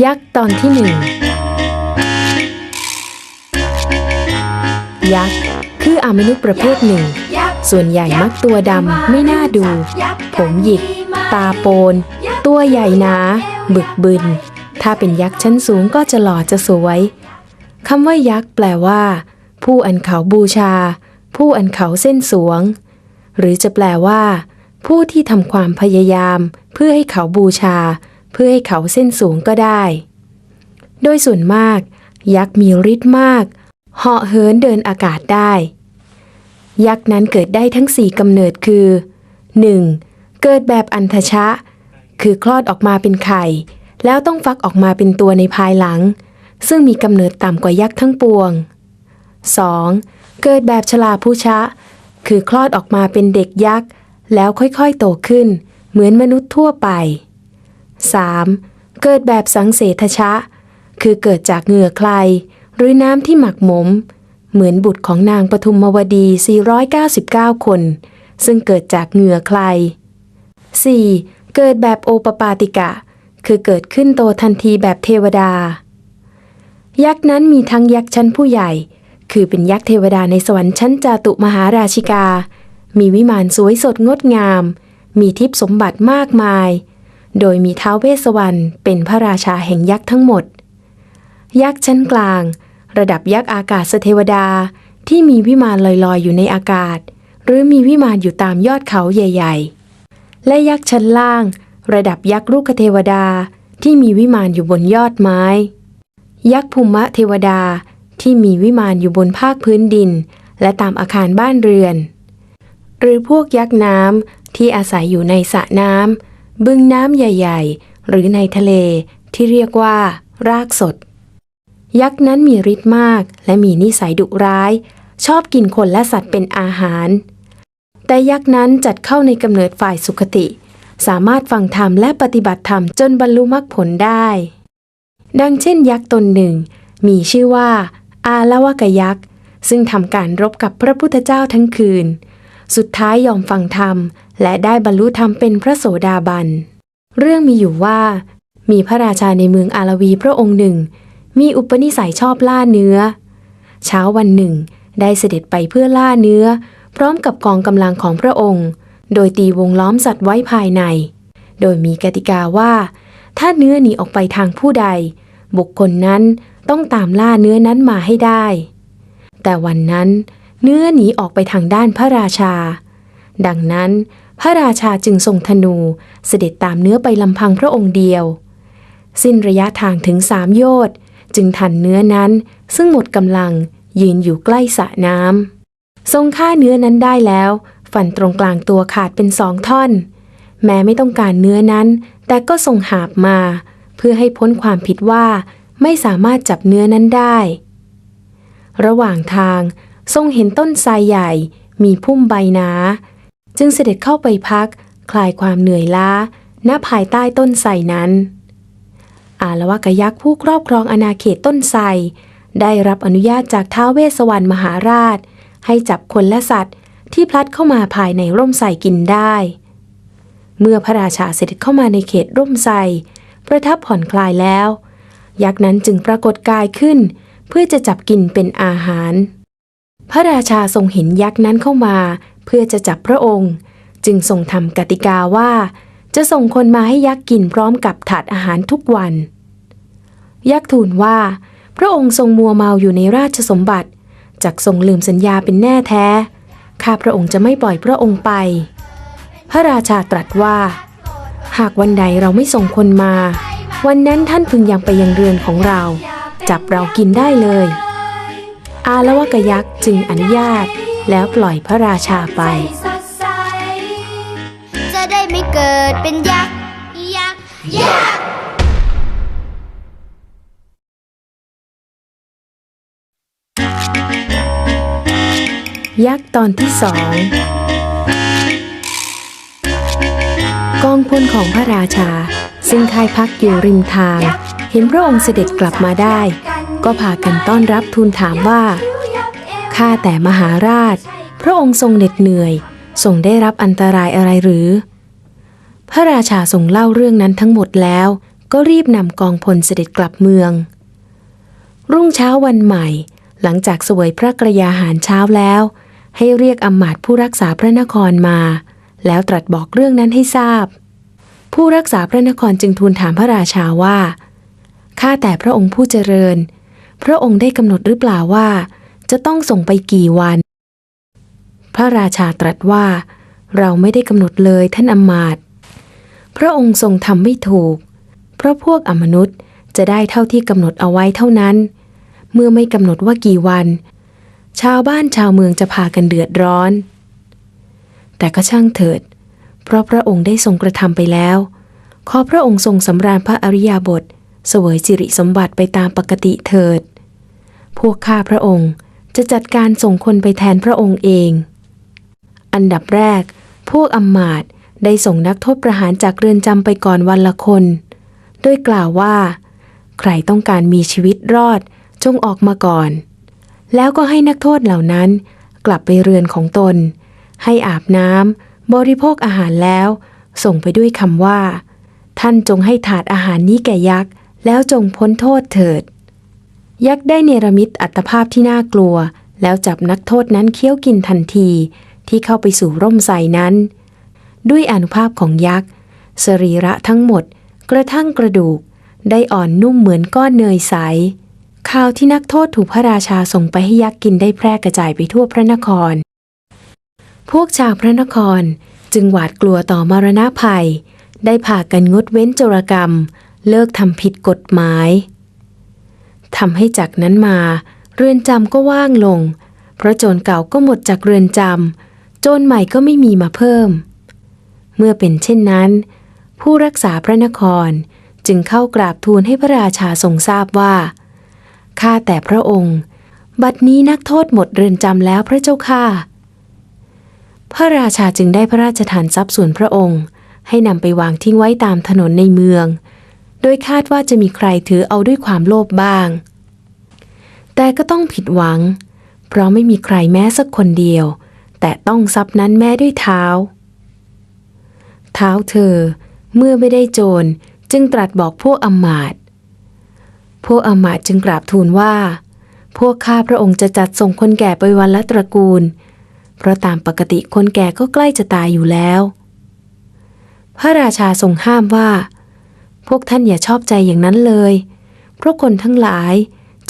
ยักษ์ตอนที่หนึ่งยักษ์คืออามนุษย์ประเภทหนึ่ง ส่วนใหญ่มักตัวดำไม่น่าดู ผมหยิก ตาโปน ตัวใหญ่หนา บึกบึน ถ้าเป็นยักษ์ชั้นสูงก็จะหล่อจะสวยคำว่ายักษ์แปลว่า ผู้อันเขาบูชา ผู้อันเขาเส้นสวง หรือจะแปลว่า ผู้ที่ทำความพยายาม เพื่อให้เขาบูชา เพื่อให้เขาเส้นสูงก็ได้ โดยส่วนมาก ยักษ์มีฤทธิ์มากเหาะเหินเดินอากาศได้ ยักษ์นั้นเกิดได้ทั้งสี่กำเนิดคือ 1. เกิดแบบอันทชะ คือคลอดออกมาเป็นไข่ แล้วต้องฟักออกมาเป็นตัวในภายหลัง ซึ่งมีกำเนิดต่ำกว่ายักษ์ทั้งปวง 2. เกิดแบบชลาผู้ชะ คือคลอดออกมาเป็นเด็กยักษ์ แล้วค่อยๆโตขึ้น เหมือนมนุษย์ทั่วไป 3. เกิดแบบสังเสทชะ คือเกิดจากเหงื่อใคร หรือน้ำที่หมักหมม เหมือนบุตรของนางปทุมวดี 499 คน ซึ่งเกิดจากเหงื่อใคร 4. เกิดแบบโอปปาติกะ คือเกิดขึ้นโตทันทีแบบเทวดา ยักษ์นั้นมีทั้งยักษ์ชั้นผู้ใหญ่ คือเป็นยักษ์เทวดาในสวรรค์ชั้นจาตุมหาราชิกา มีวิมานสวยสดงดงาม มีทิพย์สมบัติมากมาย โดยมีท้าวเวสวรรณเป็นพระราชาแห่งยักษ์ทั้งหมด ยักษ์ชั้นกลาง ระดับยักษ์อากาศเทวดาที่มีวิมานลอยๆ อยู่ในอากาศ หรือมีวิมานอยู่ตามยอดเขาใหญ่ ๆ และยักษ์ชั้นล่าง ระดับยักษ์ลูกเทวดาที่มีวิมานอยู่บนยอดไม้ ยักษ์ภูมะเทวดาที่มีวิมานอยู่บนภาคพื้นดิน และตามอาคารบ้านเรือน หรือพวกยักษ์น้ำที่อาศัยอยู่ในสระน้ำ บึงน้ำใหญ่ๆ หรือในทะเลที่เรียกว่า รากสด ยักษ์นั้นมีฤทธิ์มากและมีนิสัยดุร้าย ชอบกินคนและสัตว์เป็นอาหาร แต่ยักษ์นั้นจัดเข้าในกำเนิดฝ่ายสุขติ สามารถฟังธรรมและปฏิบัติธรรมจนบรรลุมรรคผลได้ ดังเช่นยักษ์ตนหนึ่ง มีชื่อว่า อาละวกยักษ์ซึ่งทำการรบกับพระพุทธเจ้าทั้งคืน สุดท้ายยอมฟังธรรม และได้บรรลุธรรมเป็นพระโสดาบัน เรื่องมีอยู่ว่า มีพระราชาในเมืองอาลวีพระองค์หนึ่ง มีอุปนิสัยชอบล่าเนื้อ เช้าวันหนึ่ง ได้เสด็จไปเพื่อล่าเนื้อ พร้อมกับกองกำลังของพระองค์ โดยตีวงล้อมสัตว์ไว้ภายใน โดยมีกติกาว่า ถ้าเนื้อหนีออกไปทางผู้ใด บุคคลนั้นต้องตามล่าเนื้อนั้นมาให้ได้ แต่วันนั้นเนื้อหนีออกไปทางด้านพระราชา ดังนั้น พระราชาจึงทรงธนูเสด็จตามเนื้อไปลำพังพระองค์เดียว สิ้นระยะทางถึงสามโยชน์จึงทันเนื้อนั้น ซึ่งหมดกำลังยืนอยู่ใกล้สระน้ำทรงฆ่าเนื้อนั้นได้แล้ว ฟันตรงกลางตัวขาดเป็นสองท่อน แม้ไม่ต้องการเนื้อนั้น แต่ก็ทรงหาบมา เพื่อให้พ้นความผิดว่าไม่สามารถจับเนื้อนั้นได้ ระหว่างทางทรงเห็นต้นไทรใหญ่มีพุ่มใบหนา จึงเสด็จเข้าไปพัก คลายความเหนื่อยล้าณภายใต้ต้นไทรนั้น อาละวะกยักษ์ผู้ครอบครองอาณาเขตต้นไทรได้รับอนุญาตจากท้าวเวสสวรรณมหาราช ให้จับคนและสัตว์ ที่พลัดเข้ามาภายในร่มไทรกินได้ เมื่อพระราชาเสด็จเข้ามาในเขตร่มไทรประทับผ่อนคลายแล้ว ยักษ์นั้นจึงปรากฏกายขึ้น เพื่อจะจับกินเป็นอาหาร พระราชาทรงเห็นยักษ์นั้นเข้ามา เพื่อจะจับพระองค์ จึงทรงทำกติกาว่า จะส่งคนมาให้ยักษ์กินพร้อมกับถาดอาหารทุกวัน ยักษ์ทูลว่า พระองค์ทรงมัวเมาอยู่ในราชสมบัติจากทรงลืมสัญญาเป็นแน่แท้ ข้าพระองค์จะไม่ปล่อยพระองค์ไป พระราชาตรัสว่า หากวันใดเราไม่ส่งคนมา วันนั้นท่านพึงยังไปยังเรือนของเรา จับเรากินได้เลย อาละวะกยักษ์จึงอนุญาต แล้วปล่อยพระราชาไป จะได้ไม่เกิดเป็นยักษ์ยักษ์ยักษ์ยักษ์ตอนที่สองกองพลของพระราชา ซึ่งค่ายพักอยู่ริมทาง เห็นพระองค์เสด็จกลับมาได้ ก็พากันต้อนรับทูลถามว่า ข้าแต่มหาราช พระองค์ทรงเหน็ดเหนื่อยทรงได้รับอันตรายอะไรหรือ พระราชาทรงเล่าเรื่องนั้นทั้งหมดแล้ว ก็รีบนำกองพลเสด็จกลับเมือง รุ่งเช้าวันใหม่ หลังจากสวยพระกระยาหารเช้าแล้ว ให้เรียกอำมาตย์ผู้รักษาพระนครมา แล้วตรัสบอกเรื่องนั้นให้ทราบ ผู้รักษาพระนครจึงทูลถามพระราชาว่าข้าแต่พระองค์ผู้เจริญ พระองค์ได้กำหนดหรือเปล่าว่า จะต้องส่งไปกี่วัน พระราชาตรัสว่า เราไม่ได้กำหนดเลยท่านอมาตพระองค์ทรงทำไม่ถูก เพราะพวกอมนุษย์จะได้เท่าที่กำหนดเอาไว้เท่านั้น เมื่อไม่กำหนดว่ากี่วัน ชาวบ้านชาวเมืองจะพากันเดือดร้อน แต่ก็ช่างเถิด เพราะพระองค์ได้ทรงกระทำไปแล้ว ขอพระองค์ทรงสำราญพระอริยาบท เสวยสิริสมบัติไปตามปกติเถิด พวกข้าพระองค์ จะจัดการส่งคนไปแทนพระองค์เอง อันดับแรก พวกอำมาตย์ได้ส่งนักโทษประหารจากเรือนจำไปก่อนวันละคนโดยกล่าวว่า ใครต้องการมีชีวิตรอดจงออกมาก่อน แล้วก็ให้นักโทษเหล่านั้น กลับไปเรือนของตน ให้อาบน้ำบริโภคอาหารแล้ว ส่งไปด้วยคำว่า ท่านจงให้ถาดอาหารนี้แก่ยักษ์ แล้วจงพ้นโทษเถิด ยักษ์ได้เนรมิตอัตภาพที่น่ากลัว แล้วจับนักโทษนั้นเคี้ยวกินทันทีที่เข้าไปสู่ร่มไทรนั้น ด้วยอนุภาพของยักษ์สรีระทั้งหมด กระทั่งกระดูก ได้อ่อนนุ่มเหมือนก้อนเนยใสข่าวที่นักโทษถูกพระราชาส่งไปให้ยักษ์กินได้แพร่กระจายไปทั่วพระนคร พวกชาวพระนครจึงหวาดกลัวต่อมรณะภัย ได้พากันงดเว้นโจรกรรม เลิกทำผิดกฎหมาย ทำให้จากนั้นมา เรือนจำก็ว่างลง เพราะโจรเก่าก็หมดจากเรือนจำโจรใหม่ก็ไม่มีมาเพิ่ม เมื่อเป็นเช่นนั้น ผู้รักษาพระนครจึงเข้ากราบทูลให้พระราชาทรงทราบว่าข้าแต่พระองค์ บัดนี้นักโทษหมดเรือนจำแล้วพระเจ้าค่ะ พระราชาจึงได้พระราชทานทรัพย์ส่วนพระองค์ ให้นำไปวางทิ้งไว้ตามถนนในเมือง โดยคาดว่าจะมีใครถือเอาด้วยความโลภบ้าง แต่ก็ต้องผิดหวัง เพราะไม่มีใครแม้สักคนเดียว แต่ต้องทรัพย์นั้นแม้ด้วยเท้า เท้าเธอ เมื่อไม่ได้โจรจึงตรัสบอกพวกอมาตพวกอมาตจึงกราบทูลว่า พวกข้าพระองค์จะจัดส่งคนแก่ไปวันละตระกูล เพราะตามปกติคนแก่ก็ใกล้จะตายอยู่แล้ว พระราชาทรงห้ามว่า วกท่านอย่าชอบใจอย่างนั้นเลย เพราะคนทั้งหลาย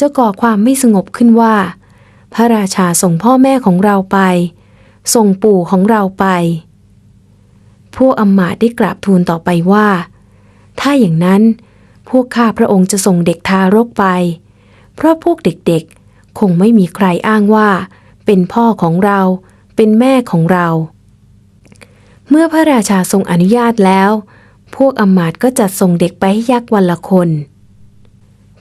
จะก่อความไม่สงบขึ้นว่า พระราชาส่งพ่อแม่ของเราไป ส่งปู่ของเราไป พวกอำมาตย์ได้กราบทูลต่อไปว่า ถ้าอย่างนั้นพวกข้าพระองค์จะส่งเด็กทารกไป เพราะพวกเด็กๆ คงไม่มีใครอ้างว่า เป็นพ่อของเรา เป็นแม่ของเรา เมื่อพระราชาทรงอนุญาตแล้ว พวกอมาตก็จัดส่งเด็กไปให้ยักษ์วันละคน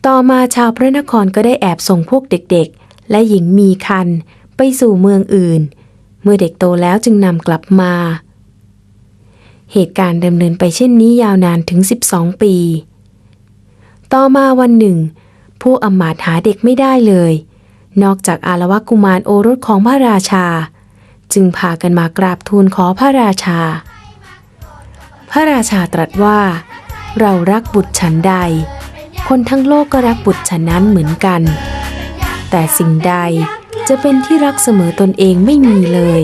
ต่อมาชาวพระนครก็ได้แอบส่งพวกเด็กๆ และหญิงมีคันไปสู่เมืองอื่น เมื่อเด็กโตแล้วจึงนำกลับมา เหตุการณ์ดำเนินไปเช่นนี้ยาวนานถึง 12 ปี ต่อมาวันหนึ่ง ผู้อมาตหาเด็กไม่ได้เลย นอกจากอารวกุมารโอรสของพระราชา จึงพากันมากราบทูลขอพระราชา พระราชาตรัสว่า เรารักบุตรฉันใด คนทั้งโลกก็รักบุตรฉันนั้นเหมือนกัน แต่สิ่งใดจะเป็นที่รักเสมอตนเองไม่มีเลย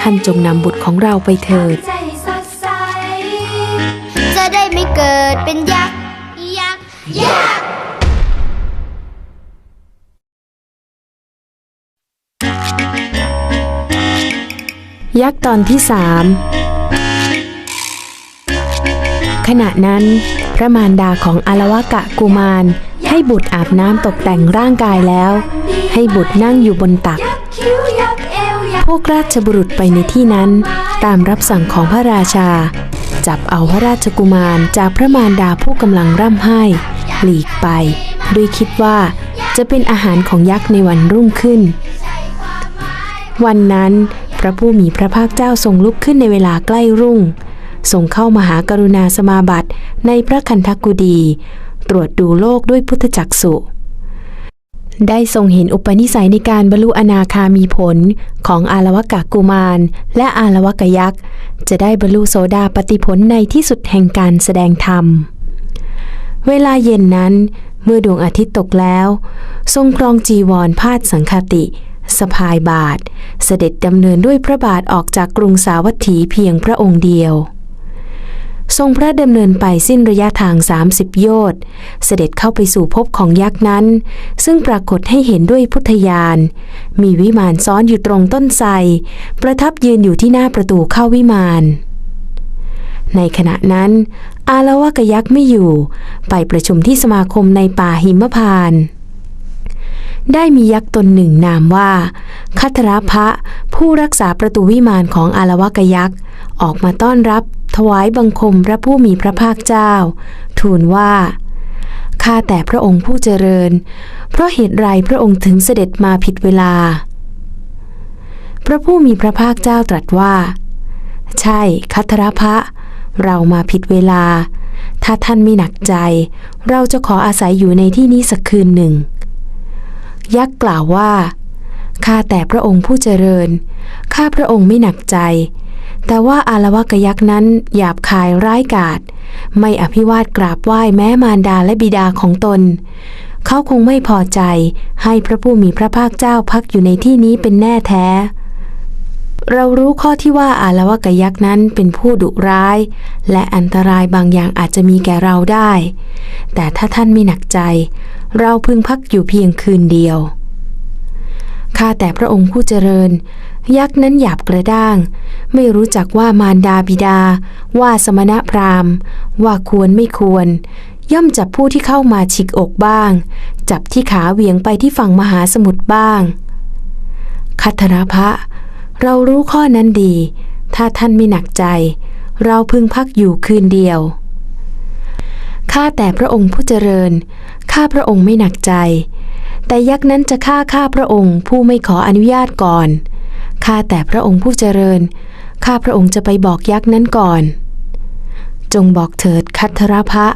ท่านจงนำบุตรของเราไปเถิดใจสดใสจะได้ไม่เกิดเป็นยักษ์ยักษ์ยักษ์ยักษ์ตอนที่สาม ขณะนั้น พระมารดาของอารวกะกุมาร ให้บุตรอาบน้ำตกแต่งร่างกายแล้ว ให้บุตรนั่งอยู่บนตัก พวกราชบุรุษไปในที่นั้น ตามรับสั่งของพระราชา จับเอาพระราชกุมารจากพระมารดาผู้กำลังร่ำไห้ หลีกไป ด้วยคิดว่าจะเป็นอาหารของยักษ์ในวันรุ่งขึ้น วันนั้น พระผู้มีพระภาคเจ้าทรงลุกขึ้นในเวลาใกล้รุ่ง ทรงเข้ามาหากรุณาสมาบัติในพระคันธกุดี ตรวจดูโลกด้วยพุทธจักสุได้ทรงเห็นอุปนิสัยในการบรรลุอนาคามีผลของอารวกะกุมาร และอารวกยักษ์ จะได้บรรลุโสดาปติผลในที่สุดแห่งการแสดงธรรม เวลาเย็นนั้น เมื่อดวงอาทิตย์ตกแล้ว ทรงครองจีวรพาดสังคติสะพายบาท เสด็จดำเนินด้วยพระบาทออกจากกรุงสาวัตถีเพียงพระองค์เดียว ทรงพระดำเนินไปสิ้นระยะทาง 30 โยชน์ เสด็จเข้าไปสู่ภพของยักษ์นั้น ซึ่งปรากฏให้เห็นด้วยพุทธญาณ มีวิมานซ้อนอยู่ตรงต้นไทร ประทับยืนอยู่ที่หน้าประตูเข้าวิมาน ในขณะนั้น อาละวะกยักษ์ไม่อยู่ ไปประชุมที่สมาคมในป่าหิมพานต์ ได้มียักษ์ตนหนึ่งนามว่า คัทราพะ ผู้รักษาประตูวิมานของอารวกยักษ์ ออกมาต้อนรับ ถวายบังคมพระผู้มีพระภาคเจ้า ทูลว่า ข้าแต่พระองค์ผู้เจริญ เพราะเหตุไรพระองค์ถึงเสด็จมาผิดเวลา พระผู้มีพระภาคเจ้าตรัสว่า ใช่ คัทราพะ เรามาผิดเวลา ถ้าท่านไม่หนักใจ เราจะขออาศัยอยู่ในที่นี้สักคืนหนึ่ง ยักษ์กล่าวว่า ข้าแต่พระองค์ผู้เจริญ ข้าพระองค์ไม่หนักใจ แต่ว่าอารวากยักษ์นั้นหยาบคายร้ายกาจ ไม่อภิวาทกราบไหว้แม้มารดาและบิดาของตน เขาคงไม่พอใจให้พระผู้มีพระภาคเจ้าพักอยู่ในที่นี้เป็นแน่แท้ เรารู้ข้อที่ว่าอารวากยักษ์นั้นเป็นผู้ดุร้าย และอันตรายบางอย่างอาจจะมีแก่เราได้ แต่ถ้าท่านไม่หนักใจ เราพึงพักอยู่เพียงคืนเดียวข้าแต่พระองค์ผู้เจริญ ยักษ์นั้นหยาบกระด้าง ไม่รู้จักว่ามารดาบิดา ว่าสมณพราหมณ์ ว่าควรไม่ควร ย่อมจับผู้ที่เข้ามาฉิกอกบ้าง จับที่ขาเหวียงไปที่ฝั่งมหาสมุทรบ้างคัทรพะ เรารู้ข้อนั้นดี ถ้าท่านไม่หนักใจ เราพึงพักอยู่คืนเดียว ข้าแต่พระองค์ผู้เจริญ ข้าพระองค์ไม่หนักใจ แต่ยักษ์นั้นจะฆ่าข้าพระองค์ผู้ไม่ขออนุญาตก่อน ข้าแต่พระองค์ผู้เจริญ ข้าพระองค์จะไปบอกยักษ์นั้นก่อน จงบอกเถิดคัทรพะ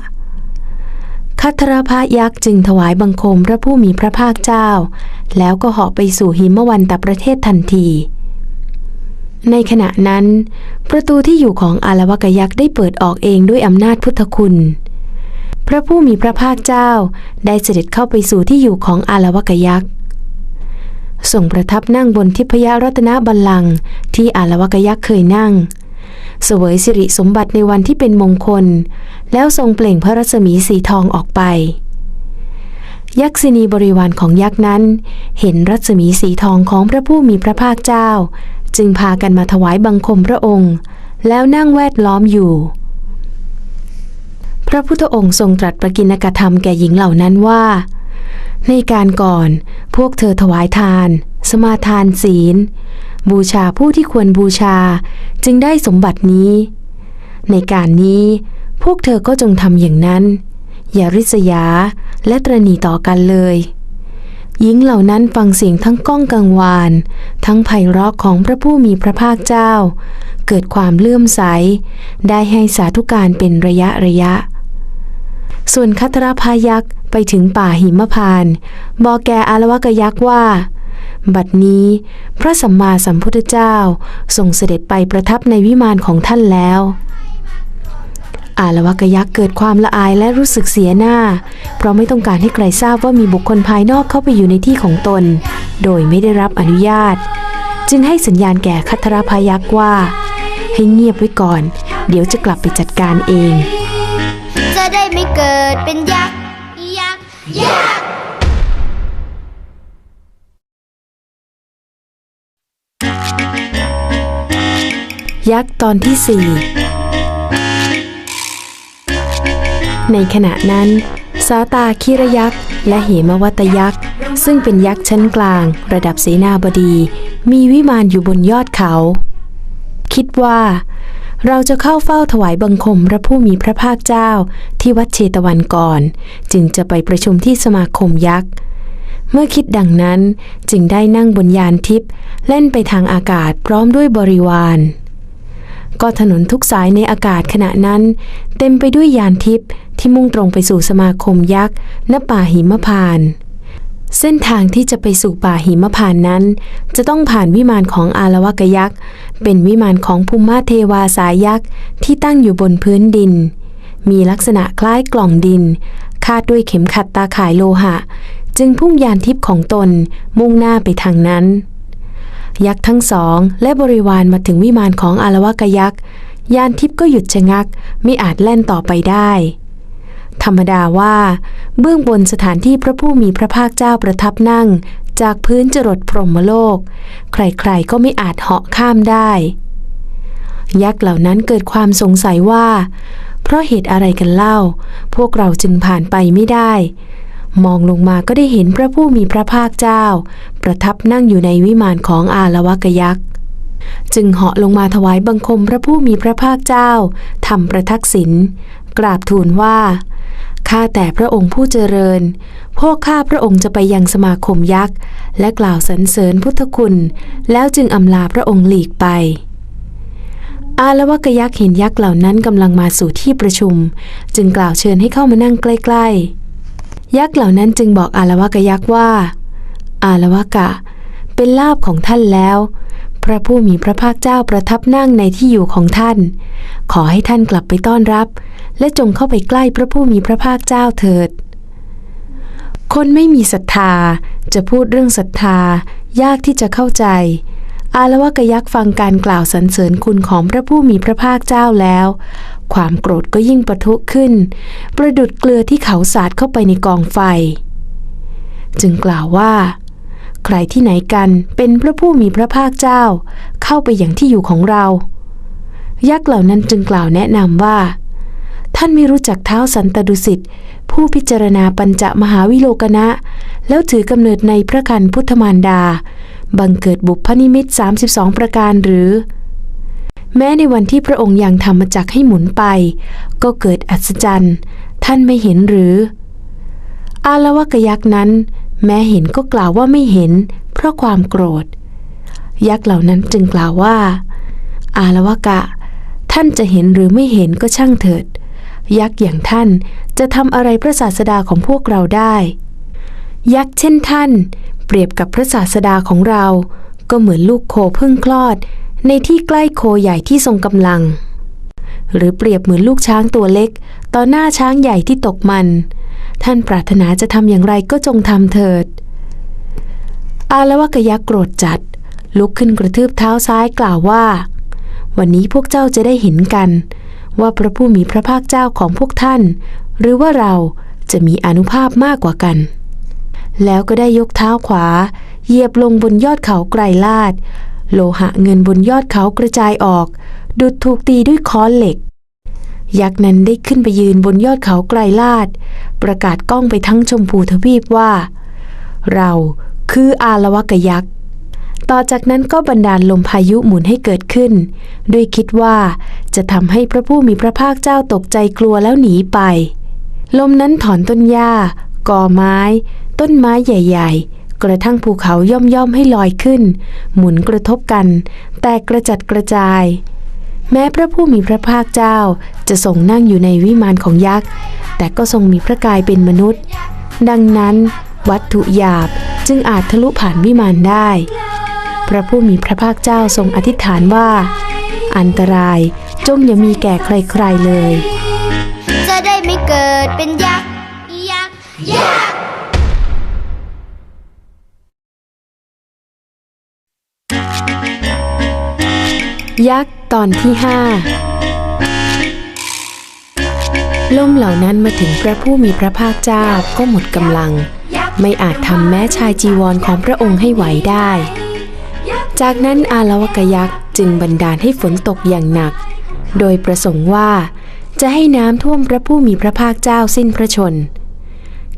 คัทรพะยักษ์จึงถวายบังคมพระผู้มีพระภาคเจ้า แล้วก็เหาะไปสู่หิมวันตประเทศทันที ในขณะนั้น ประตูที่อยู่ของอารวกยักษ์ได้เปิดออกเองด้วยอำนาจพุทธคุณ พระผู้มีพระภาคเจ้าได้เสด็จเข้าไปสู่ที่อยู่ของอารวกยักษ์ทรงประทับนั่งบนทิพยรัตนบัลลังก์ที่อารวกยักษ์เคยนั่ง เสวยสิริสมบัติในวันที่เป็นมงคล แล้วทรงเปล่งพระรัศมีสีทองออกไป ยักษินีบริวารของยักษ์นั้น เห็นรัศมีสีทองของพระผู้มีพระภาคเจ้า จึงพากันมาถวายบังคมพระองค์ แล้วนั่งแวดล้อมอยู่ พระพุทธองค์ทรงตรัสประกิณกธรรมแก่หญิงเหล่านั้นว่า ในการก่อนพวกเธอถวายทาน สมาทานศีล บูชาผู้ที่ควรบูชาจึงได้สมบัตินี้ ในการนี้พวกเธอก็จงทำอย่างนั้น อย่าริษยาและตรณีต่อกันเลย หญิงเหล่านั้นฟังเสียงทั้งก้องกังวาน ทั้งไพเราะของพระผู้มีพระภาคเจ้า เกิดความเลื่อมใส ได้ให้สาธุการเป็นระยะระยะ ส่วนคัทรพายักษ์ไปถึงป่าหิมพาน บอกแกอารวกยักษ์ว่า บัดนี้ พระสัมมาสัมพุทธเจ้าทรงเสด็จไปประทับในวิมานของท่านแล้ว อารวกยักษ์เกิดความละอายและรู้สึกเสียหน้า เพราะไม่ต้องการให้ใครทราบว่ามีบุคคลภายนอกเข้าไปอยู่ในที่ของตน โดยไม่ได้รับอนุญาต จึงให้สัญญาณแก่คัทรพายักษ์ว่า ให้เงียบไว้ก่อน เดี๋ยวจะกลับไปจัดการเอง จะได้ไม่เกิดเป็นยักษ์ยักษ์ยักษ์ยักษ์ตอนที่สี่ ในขณะนั้น สาตาคิรยักษ์และเหมวัตยักษ์ซึ่งเป็นยักษ์ชั้นกลาง ระดับเสนาบดี มีวิมานอยู่บนยอดเขา คิดว่า เราจะเข้าเฝ้าถวายบังคมพระผู้มีพระภาคเจ้าที่วัดเชตวันก่อน จึงจะไปประชุมที่สมาคมยักษ์เมื่อคิดดังนั้นจึงได้นั่งบนยานทิพย์เล่นไปทางอากาศพร้อมด้วยบริวาร ก็ถนนทุกสายในอากาศขณะนั้น เต็มไปด้วยยานทิพย์ ที่มุ่งตรงไปสู่สมาคมยักษ์ณป่าหิมพานต์เส้นทางที่จะไปสู่ป่าหิมพานต์นั้น จะต้องผ่านวิมานของอารวกยักษ์ เป็นวิมานของภูมิเทวาสายยักษ์ที่ตั้งอยู่บนพื้นดิน มีลักษณะคล้ายกล่องดิน คาดด้วยเข็มขัดตาข่ายโลหะ จึงพุ่งยานทิพย์ของตนมุ่งหน้าไปทางนั้น ยักษ์ทั้งสองและบริวารมาถึงวิมานของอารวากยักษ์ ยานทิพย์ก็หยุดชะงักไม่อาจแล่นต่อไปได้ รรมดาว่า เบื้องบนสถานที่พระผู้มีพระภาคเจ้าประทับนั่ง จากพื้นจรดพรหมโลก ใครๆก็ไม่อาจเหาะข้ามได้ ยักษ์เหล่านั้นเกิดความสงสัยว่า เพราะเหตุอะไรกันเล่า พวกเราจึงผ่านไปไม่ได้ มองลงมาก็ได้เห็นพระผู้มีพระภาคเจ้า ประทับนั่งอยู่ในวิมานของอาลวกยักษ์จึงเหาะลงมาถวายบังคมพระผู้มีพระภาคเจ้าทำประทักษิณ กราบทูลว่า ข้าแต่พระองค์ผู้เจริญ พวกข้าพระองค์จะไปยังสมาคมยักษ์ และกล่าวสรรเสริญพุทธคุณ แล้วจึงอำลาพระองค์หลีกไป อาละวกยักษ์เห็นยักษ์เหล่านั้นกำลังมาสู่ที่ประชุม จึงกล่าวเชิญให้เข้ามานั่งใกล้ๆ ยักษ์เหล่านั้นจึงบอกอาละวกยักษ์ว่า อาละวกะ เป็นลาบของท่านแล้ว ระผู้มีพระภาคเจ้าประทับนั่งในที่อยู่ของท่าน ขอให้ท่านกลับไปต้อนรับ และจงเข้าไปใกล้พระผู้มีพระภาคเจ้าเถิด คนไม่มีศรัทธาจะพูดเรื่องศรัทธายากที่จะเข้าใจ อาละวะกยักษ์ฟังการกล่าวสรรเสริญคุณของพระผู้มีพระภาคเจ้าแล้ว ความโกรธก็ยิ่งปะทุขึ้น ประดุดเกลือที่เขาสาดเข้าไปในกองไฟ จึงกล่าวว่า ใครที่ไหนกันเป็นพระผู้มีพระภาคเจ้า เข้าไปอย่างที่อยู่ของเรา ยักษ์เหล่านั้นจึงกล่าวแนะนำว่า ท่านไม่รู้จักเท้าสันตดุสิตผู้พิจารณาปัญจมหาวิโลกนะ แล้วถือกำเนิดในพระคันพุทธมารดา บังเกิดบุพนิมิต 32 ประการหรือ แม้ในวันที่พระองค์ยังธรรมจักให้หมุนไป ก็เกิดอัศจรรย์ ท่านไม่เห็นหรือ อาละวะกยักษ์นั้น แม้เห็นก็กล่าวว่าไม่เห็น เพราะความโกรธ ยักษ์เหล่านั้นจึงกล่าวว่า อาละวะกะ ท่านจะเห็นหรือไม่เห็นก็ช่างเถิด ยักษ์อย่างท่านจะทำอะไรพระศาสดาของพวกเราได้ ยักษ์เช่นท่าน เปรียบกับพระศาสดาของเรา ก็เหมือนลูกโคเพิ่งคลอด ในที่ใกล้โคใหญ่ที่ทรงกำลัง หรือเปรียบเหมือนลูกช้างตัวเล็ก ต่อหน้าช้างใหญ่ที่ตกมัน ท่านปรารถนาจะทำอย่างไรก็จงทำเถิด อาละวะกยักษ์โกรธจัด ลุกขึ้นกระทืบเท้าซ้ายกล่าวว่า วันนี้พวกเจ้าจะได้เห็นกัน ว่าพระผู้มีพระภาคเจ้าของพวกท่าน หรือว่าเราจะมีอนุภาพมากกว่ากัน แล้วก็ได้ยกเท้าขวา เหยียบลงบนยอดเขาไกรลาด โลหะเงินบนยอดเขากระจายออก ดุดถูกตีด้วยค้อนเหล็ก ยักษ์นั้นได้ขึ้นไปยืนบนยอดเขาไกรลาด ประกาศก้องไปทั้งชมพูทวีปว่า เราคืออาละวะกยักษ์ต่อจากนั้นก็บันดาลลมพายุหมุนให้เกิดขึ้น ด้วยคิดว่าจะทำให้พระผู้มีพระภาคเจ้าตกใจกลัวแล้วหนีไป ลมนั้นถอนต้นหญ้าก่อไม้ ต้นไม้ใหญ่ ๆ กระทั่งภูเขาย่อมๆให้ลอยขึ้น หมุนกระทบกัน แตกกระจัดกระจาย แม้พระผู้มีพระภาคเจ้าจะทรงนั่งอยู่ในวิมานของยักษ์ แต่ก็ทรงมีพระกายเป็นมนุษย์ ดังนั้น วัตถุหยาบจึงอาจทะลุผ่านวิมานได้ พระผู้มีพระภาคเจ้าทรงอธิษฐานว่า อันตรายจงอย่ามีแก่ใครๆเลย จะได้ไม่เกิดเป็นยักษ์ ยักษ์ ยักษ์ ยักษ์ตอนที่ห้าลมเหล่านั้นมาถึงพระผู้มีพระภาคเจ้าก็หมดกำลัง ไม่อาจทำแม้ชายจีวรของพระองค์ให้ไหวได้ จากนั้นอาลวกยักษ์จึงบันดาลให้ฝนตกอย่างหนัก โดยประสงค์ว่าจะให้น้ำท่วมพระผู้มีพระภาคเจ้าสิ้นพระชน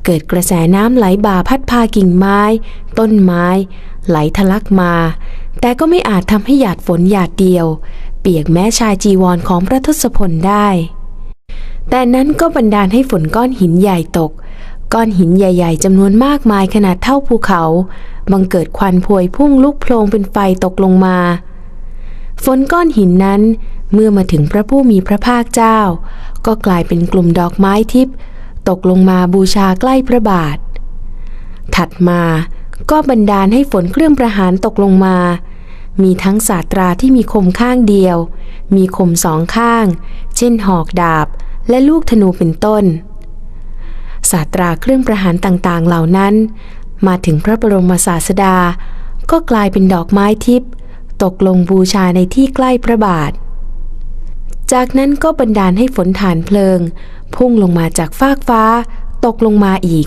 เกิดกระแสน้ำไหลบ่าพัดพากิ่งไม้ ต้นไม้ ไหลทะลักมา แต่ก็ไม่อาจทำให้หยาดฝนหยาดเดียว เปียกแม้ชายจีวรของพระทศพลได้ แต่นั้นก็บันดาลให้ฝนก้อนหินใหญ่ตก ก้อนหินใหญ่ๆจำนวนมากมายขนาดเท่าภูเขา บังเกิดควันพวยพุ่งลุกโพลงเป็นไฟตกลงมา ฝนก้อนหินนั้นเมื่อมาถึงพระผู้มีพระภาคเจ้า ก็กลายเป็นกลุ่มดอกไม้ทิพย์ ตกลงมาบูชาใกล้พระบาท ถัดมาก็บันดาลให้ฝนเครื่องประหารตกลงมา มีทั้งศาสตราที่มีคมข้างเดียว มีคมสองข้าง เช่นหอกดาบและลูกธนูเป็นต้น ศาสตราเครื่องประหารต่างๆเหล่านั้น มาถึงพระบรมศาสดา ก็กลายเป็นดอกไม้ทิพย์ตกลงบูชาในที่ใกล้พระบาท จากนั้นก็บันดาลให้ฝนฐานเพลิง พุ่งลงมาจากฟากฟ้า ตกลงมาอีก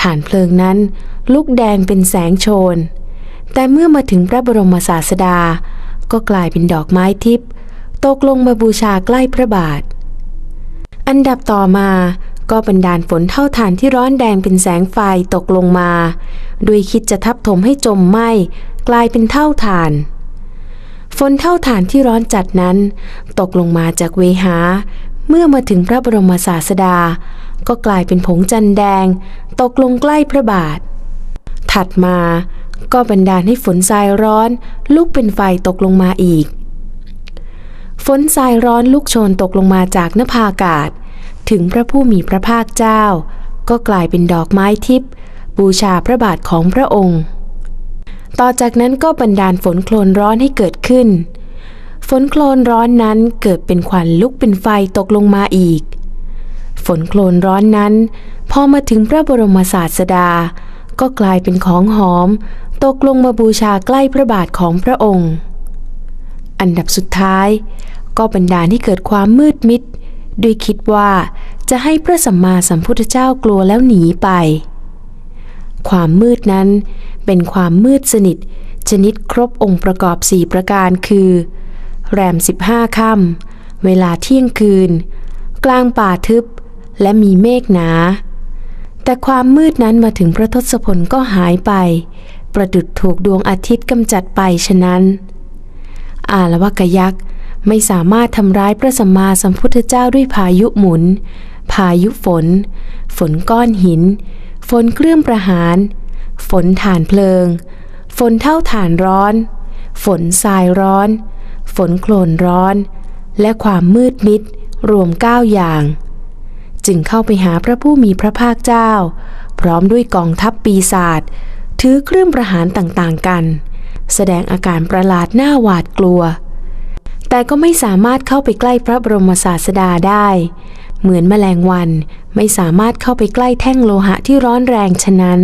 ฐานเพลิงนั้น ลุกแดงเป็นแสงโชน แต่เมื่อมาถึงพระบรมศาสดา ก็กลายเป็นดอกไม้ทิพย์ตกลงมาบูชาใกล้พระบาท อันดับต่อมาก็บันดาลฝนเท่าฐานที่ร้อนแดงเป็นแสงไฟตกลงมา โดยคิดจะทับถมให้จมไหม้กลายเป็นเท่าฐาน ฝนเท่าฐานที่ร้อนจัดนั้น ตกลงมาจากเวหา เมื่อมาถึงพระบรมศาสดา ก็กลายเป็นผงจันแดง ตกลงใกล้พระบาท ถัดมาก็บันดาลให้ฝนทรายร้อน ลุกเป็นไฟตกลงมาอีก ฝนทรายร้อนลุกโชนตกลงมาจากนภาอากาศ ถึงพระผู้มีพระภาคเจ้า ก็กลายเป็นดอกไม้ทิพย์บูชาพระบาทของพระองค์ ต่อจากนั้นก็บันดาลฝนโคลนร้อนให้เกิดขึ้น ฝนโคลนร้อนนั้นเกิดเป็นควันลุกเป็นไฟตกลงมาอีก ฝนโคลนร้อนนั้น พอมาถึงพระบรมศาสดา ก็กลายเป็นของหอม ตกลงมาบูชาใกล้พระบาทของพระองค์ อันดับสุดท้าย ก็บันดาลให้เกิดความมืดมิดด้วยคิดว่าจะให้พระสัมมาสัมพุทธเจ้ากลัวแล้วหนีไป ความมืดนั้นเป็นความมืดสนิท ชนิดครบองค์ประกอบสี่ประการคือ แรมสิบห้าค่ำเวลาเที่ยงคืน กลางป่าทึบ และมีเมฆหนา แต่ความมืดนั้นมาถึงพระทศพลก็หายไป ประดุดถูกดวงอาทิตย์กำจัดไปฉะนั้น อาละวะกยักษ์ไม่สามารถทำร้ายพระสัมมาสัมพุทธเจ้าด้วยพายุหมุน พายุฝน ฝนก้อนหิน ฝนเครื่องประหาร ฝนถ่านเพลิง ฝนเท่าถ่านร้อน ฝนทรายร้อน ฝนโคลนร้อน และความมืดมิดรวมเก้าอย่าง จึงเข้าไปหาพระผู้มีพระภาคเจ้า พร้อมด้วยกองทัพปีศาจถือเครื่องประหารต่างๆกัน แสดงอาการประหลาดหน้าหวาดกลัว แต่ก็ไม่สามารถเข้าไปใกล้พระบรมศาสดาได้ เหมือนแมลงวันไม่สามารถเข้าไปใกล้แท่งโลหะที่ร้อนแรงฉะนั้น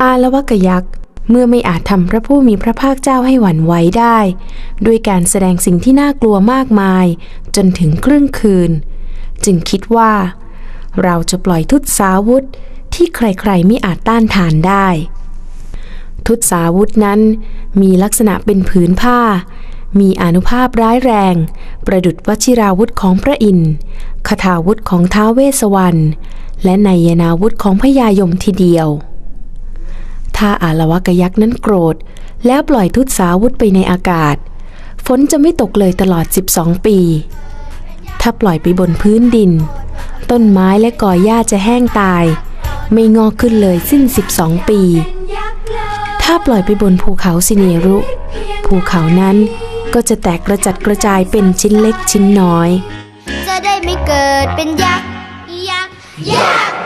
อาละวะกยักษ์เมื่อไม่อาจทำพระผู้มีพระภาคเจ้าให้หวั่นไหวได้ ด้วยการแสดงสิ่งที่น่ากลัวมากมาย จนถึงครึ่งคืน จึงคิดว่า เราจะปล่อยทุตสาวุธที่ใครๆไม่อาจต้านทานได้ ทุตสาวุธนั้นมีลักษณะเป็นผืนผ้า มีอนุภาพร้ายแรง ประดุดวชิราวุธของพระอินทร์คถาวุธของท้าวเวสวรรณและไนยนาวุธของพญายมทีเดียว ถ้าอาลวะกยักษ์นั้นโกรธ แล้วปล่อยทุตสาวุธไปในอากาศ ฝนจะไม่ตกเลยตลอด 12 ปี ถ้าปล่อยไปบนพื้นดิน ต้นไม้และก่อหญ้าจะแห้งตาย ไม่งอกขึ้นเลยสิ้น 12 ปี ถ้าปล่อยไปบนภูเขาสิเนรุ ภูเขานั้น ก็จะแตกกระจัดกระจายเป็นชิ้นเล็กชิ้นน้อย จะได้ไม่เกิดเป็นยักษ์ยักษ์ยักษ์